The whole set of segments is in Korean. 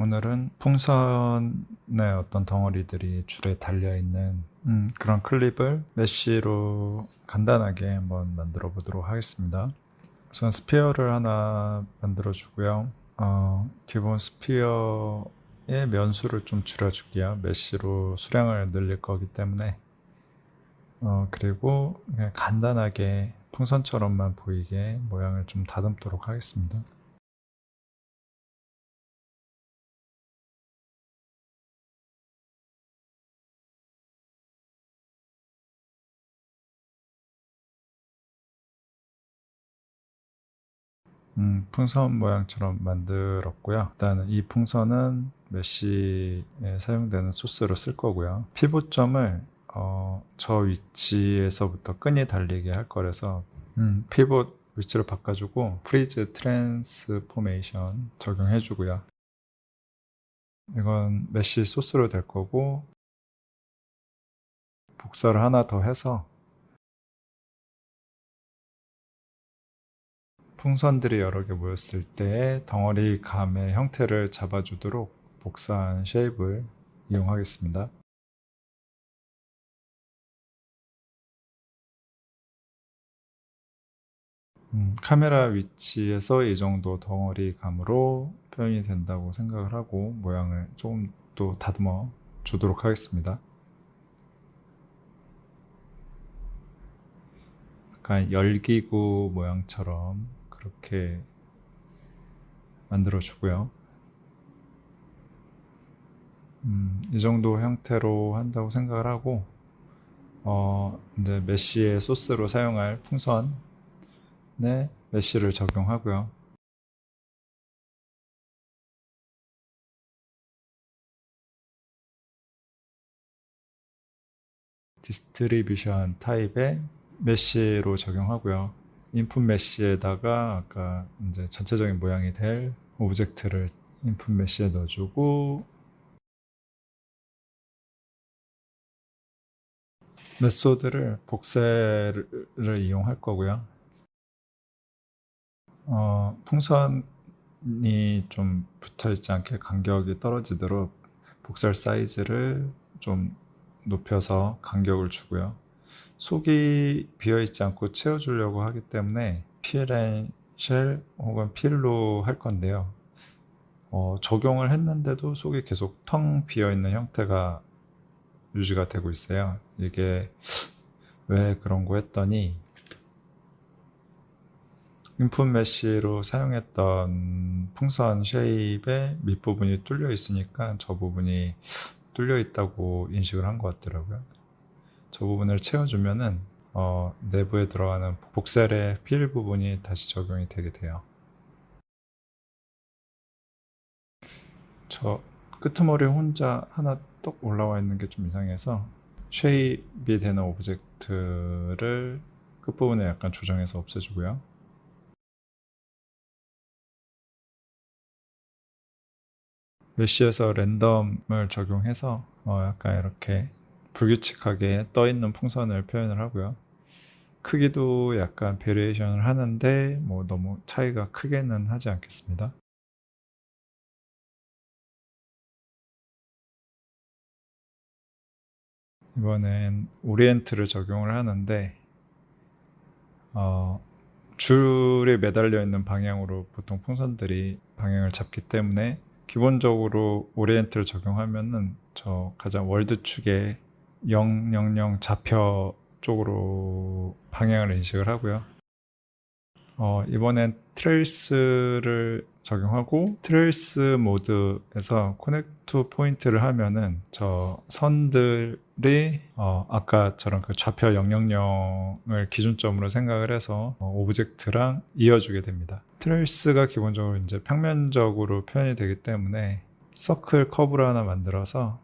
오늘은 풍선의 어떤 덩어리들이 줄에 달려있는 음, 그런 클립을 메쉬로 간단하게 한번 만들어 보도록 하겠습니다. 우선 스피어를 하나 만들어 주고요. 어, 기본 스피어의 면수를 좀 줄여줄게요. 메쉬로 수량을 늘릴 거기 때문에. 어, 그리고 간단하게 풍선처럼만 보이게 모양을 좀 다듬도록 하겠습니다. 음, 풍선 모양처럼 만들었고요. 일단은 이 풍선은 메쉬에 사용되는 소스로 쓸 거고요. 피봇점을 어, 저 위치에서부터 끈이 달리게 할 거라서 음, 피봇 위치로 바꿔주고 프리즈 트랜스포메이션 적용해 주고요. 이건 메쉬 소스로 될 거고 복사를 하나 더 해서 풍선들이 여러 개 모였을 때 덩어리 감의 형태를 잡아주도록 복사한 쉐입을 이용하겠습니다. 음, 카메라 위치에서 이 정도 덩어리 감으로 표현이 된다고 생각을 하고 모양을 조금 더 다듬어 주도록 하겠습니다. 약간 열기구 모양처럼 그렇게 만들어 주고요. 음, 이 정도 형태로 한다고 생각을 하고, 어, 이제 메쉬의 소스로 사용할 풍선에 메쉬를 적용하고요. 디스트리뷰션 타입의 메쉬로 적용하고요. 인풋 메쉬에다가 아까 이제 전체적인 모양이 될 오브젝트를 인풋 메쉬에 넣어주고 메소드를 복사를 이용할 거고요. 어, 풍선이 좀 붙어 있지 않게 간격이 떨어지도록 복살 사이즈를 좀 높여서 간격을 주고요. 속이 비어 있지 않고 채워주려고 하기 때문에 필앤쉘 혹은 필로 할 건데요. 어, 적용을 했는데도 속이 계속 텅 비어 있는 형태가 유지가 되고 있어요. 이게 왜 그런 거 했더니 인풋 메쉬로 사용했던 풍선 쉐입의 밑부분이 뚫려 있으니까 저 부분이 뚫려 있다고 인식을 한 것 같더라고요. 저 부분을 채워주면은 어, 내부에 들어가는 복셀의 필 부분이 다시 적용이 되게 돼요. 저 끄트머리 혼자 하나 떡 올라와 있는 게 좀 이상해서 쉐입이 되는 오브젝트를 끝부분에 약간 조정해서 없애주고요. 메쉬에서 랜덤을 적용해서 어, 약간 이렇게 불규칙하게 떠 있는 풍선을 표현을 하고요. 크기도 약간 베리에이션을 하는데 뭐 너무 차이가 크게는 하지 않겠습니다. 이번엔 오리엔트를 적용을 하는데 어, 줄에 매달려 있는 방향으로 보통 풍선들이 방향을 잡기 때문에 기본적으로 오리엔트를 적용하면은 저 가장 월드 축에 000 좌표 쪽으로 방향을 인식을 하고요. 어, 이번엔 트레이스를 적용하고 트레이스 모드에서 커넥트 포인트를 하면은 저 선들이 어, 아까처럼 그 좌표 000을 기준점으로 생각을 해서 어, 오브젝트랑 이어주게 됩니다. 트레이스가 기본적으로 이제 평면적으로 표현이 되기 때문에 서클 커브를 하나 만들어서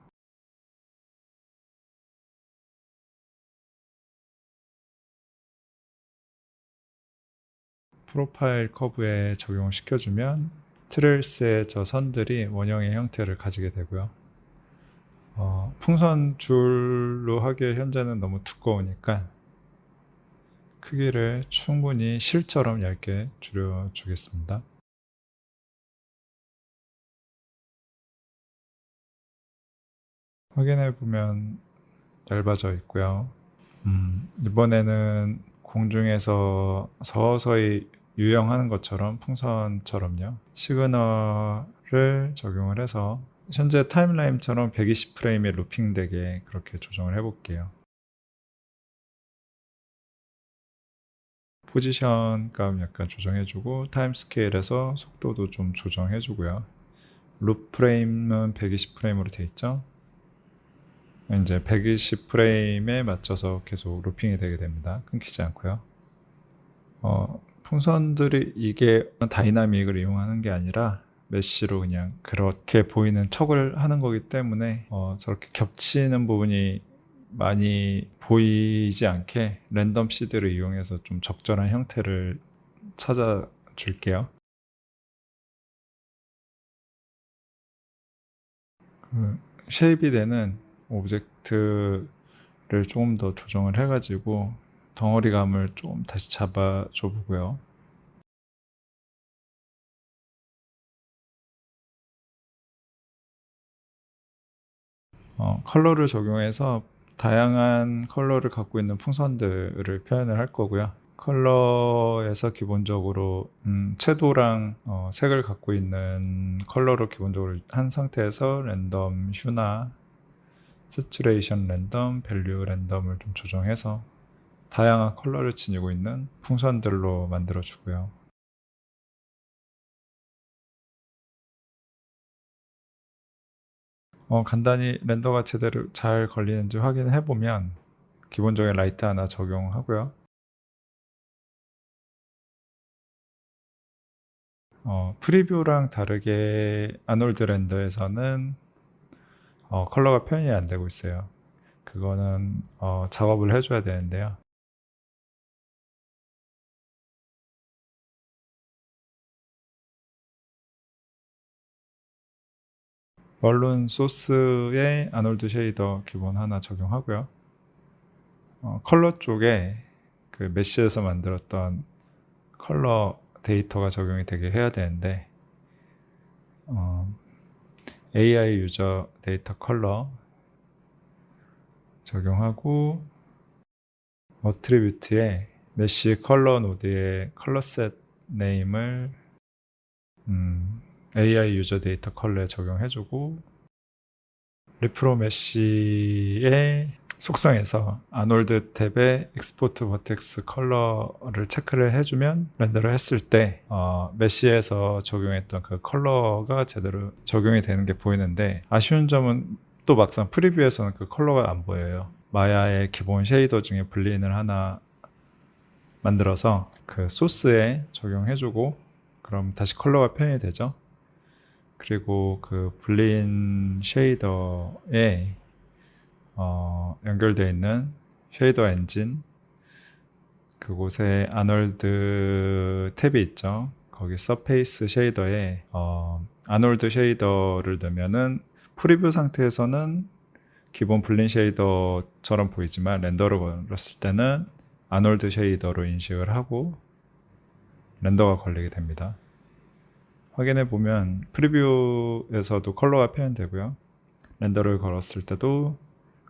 프로파일 커브에 적용을 시켜주면 트레일스의 저 선들이 원형의 형태를 가지게 되고요. 어, 풍선 줄로 하기에 현재는 너무 두꺼우니까 크기를 충분히 실처럼 얇게 줄여주겠습니다. 확인해 보면 얇아져 있고요. 음, 이번에는 공중에서 서서히 유영하는 것처럼 풍선처럼요. 시그널을 적용을 해서 현재 타임라인처럼 120프레임에 루핑되게 그렇게 조정을 해볼게요. 포지션 값 약간 조정해주고 타임 스케일에서 속도도 좀 조정해주고요. 룹 프레임은 120프레임으로 돼 있죠. 이제 120프레임에 맞춰서 계속 루핑이 되게 됩니다. 끊기지 않고요. 어, 풍선들이 이게 다이나믹을 이용하는 게 아니라 메쉬로 그냥 그렇게 보이는 척을 하는 거기 때문에 어, 저렇게 겹치는 부분이 많이 보이지 않게 랜덤 시드를 이용해서 좀 적절한 형태를 찾아 줄게요. 그 쉐입이 되는 오브젝트를 조금 더 조정을 해가지고 덩어리감을 좀 다시 잡아줘 보고요. 어, 컬러를 적용해서 다양한 컬러를 갖고 있는 풍선들을 표현을 할 거고요. 컬러에서 기본적으로 음, 채도랑 어, 색을 갖고 있는 컬러로 기본적으로 한 상태에서 랜덤 휴나 세츄레이션 랜덤, 밸류 랜덤을 좀 조정해서 다양한 컬러를 지니고 있는 풍선들로 만들어 주고요. 어, 간단히 렌더가 제대로 잘 걸리는지 확인해 보면 기본적인 라이트 하나 적용하고요. 어, 프리뷰랑 다르게 아놀드 렌더에서는 어, 컬러가 표현이 안 되고 있어요. 그거는 어, 작업을 해줘야 되는데요. 멀룬 소스에 아놀드 쉐이더 기본 하나 적용하고요. 어, 컬러 쪽에 그 메쉬에서 만들었던 컬러 데이터가 적용이 되게 해야 되는데 어, AI 유저 데이터 컬러 적용하고 어트리뷰트에 메쉬 컬러 노드의 컬러 셋 네임을 음, AI 유저 데이터 컬러에 적용해주고 리프로 메쉬의 속성에서 아놀드 탭의 익스포트 버텍스 컬러를 체크를 해주면 렌더를 했을 때 어, 메쉬에서 적용했던 그 컬러가 제대로 적용이 되는 게 보이는데 아쉬운 점은 또 막상 프리뷰에서는 그 컬러가 안 보여요. 마야의 기본 쉐이더 중에 블린을 하나 만들어서 그 소스에 적용해주고 그럼 다시 컬러가 표현이 되죠. 그리고 그 블린 쉐이더에 어, 연결되어 있는 쉐이더 엔진 그곳에 아놀드 탭이 있죠. 거기 서페이스 쉐이더에 어, 아놀드 쉐이더를 넣으면은 프리뷰 상태에서는 기본 블린 쉐이더처럼 보이지만 렌더를 걸었을 때는 아놀드 쉐이더로 인식을 하고 렌더가 걸리게 됩니다. 확인해 보면 프리뷰에서도 컬러가 표현되고요. 렌더를 걸었을 때도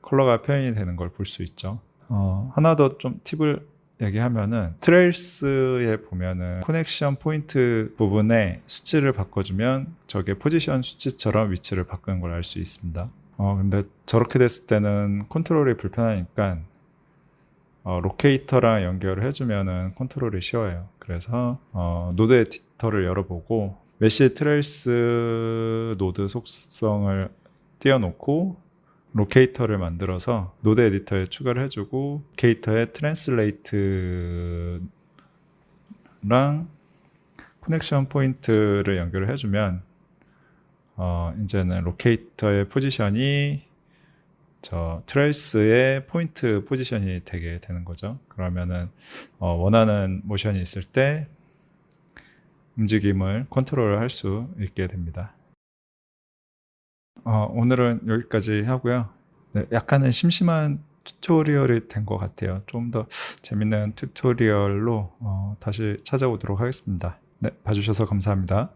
컬러가 표현이 되는 걸 볼 수 있죠. 어, 하나 더 좀 팁을 얘기하면은 트레이스에 보면은 커넥션 포인트 부분에 수치를 바꿔주면 저게 포지션 수치처럼 위치를 바꾸는 걸알 수 있습니다. 어, 근데 저렇게 됐을 때는 컨트롤이 불편하니까 어, 로케이터랑 연결을 해주면은 컨트롤이 쉬워요. 그래서 어, 노드 에디터를 열어보고 메시 트레이스 노드 속성을 띄워놓고 로케이터를 만들어서 노드 에디터에 추가를 해주고 로케이터에 트랜슬레이트랑 커넥션 포인트를 연결을 해주면 어, 이제는 로케이터의 포지션이 저 트레이스의 포인트 포지션이 되게 되는 거죠. 그러면은 어, 원하는 모션이 있을 때 움직임을 컨트롤 할 수 있게 됩니다. 어, 오늘은 여기까지 하고요. 네, 약간은 심심한 튜토리얼이 된 것 같아요. 좀 더 재밌는 튜토리얼로 어, 다시 찾아오도록 하겠습니다. 네, 봐주셔서 감사합니다.